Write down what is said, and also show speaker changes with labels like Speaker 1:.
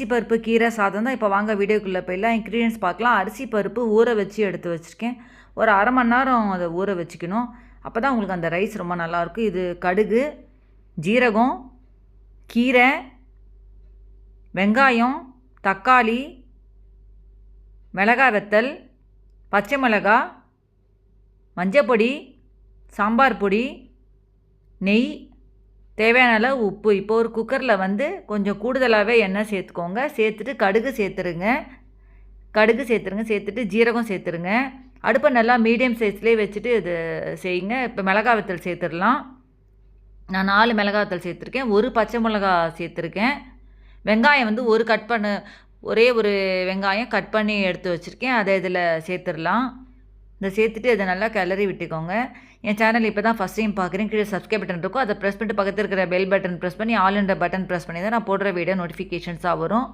Speaker 1: அரிசி பருப்பு கீரை சாதம் தான் இப்போ வாங்க வீடியோக்குள்ளே போயிடலாம். இன்க்ரீடியன்ஸ் பார்க்கலாம். அரிசி பருப்பு ஊற வச்சு எடுத்து வச்சுருக்கேன். ஒரு அரை மணி நேரம் அதை ஊற வச்சுக்கணும். அப்போ தான் உங்களுக்கு அந்த ரைஸ் ரொம்ப நல்லாயிருக்கும். இது கடுகு ஜீரகம் கீரை வெங்காயம் தக்காளி மிளகாய் வெத்தல் பச்சை மிளகாய் மஞ்சப்பொடி சாம்பார் பொடி நெய் தேவையான அளவு உப்பு. இப்போ ஒரு குக்கரில் வந்து கொஞ்சம் கூடுதலாகவே எண்ணெய் சேர்த்துக்கோங்க. சேர்த்துட்டு கடுகு சேர்த்துருங்க. கடுகு சேர்த்துருங்க. சேர்த்துட்டு ஜீரகம் சேர்த்துருங்க. அடுப்பை நல்லா மீடியம் சைஸ்லேயே வச்சுட்டு இது செய்யுங்க. இப்போ மிளகா வத்தல் சேர்த்துடலாம். நான் நாலு மிளகா வத்தல் சேர்த்துருக்கேன். ஒரு பச்சை மிளகா சேர்த்துருக்கேன். வெங்காயம் வந்து ஒரு கட் பண்ணு ஒரே ஒரு வெங்காயம் கட் பண்ணி எடுத்து வச்சுருக்கேன். அதை இதில் சேர்த்துடலாம். இதை சேர்த்துட்டு இதை நல்லா கிளறி விட்டுக்கோங்க. என் சேனல் இப்போ தான் ஃபஸ்ட் டைம் பார்க்குறேன். கீழே சப்ஸ்கிரைப் பட்டன் இருக்கும். அதை ப்ரெஸ் பண்ணிட்டு பக்கத்தில் இருக்கிற பெல் பட்டன் ப்ரெஸ் பண்ணி ஆல் என்ற பட்டன் ப்ரெஸ் பண்ணி தான் நான் போடுற வீடியோ நோட்டிஃபிகேஷன்ஸாக வரும்.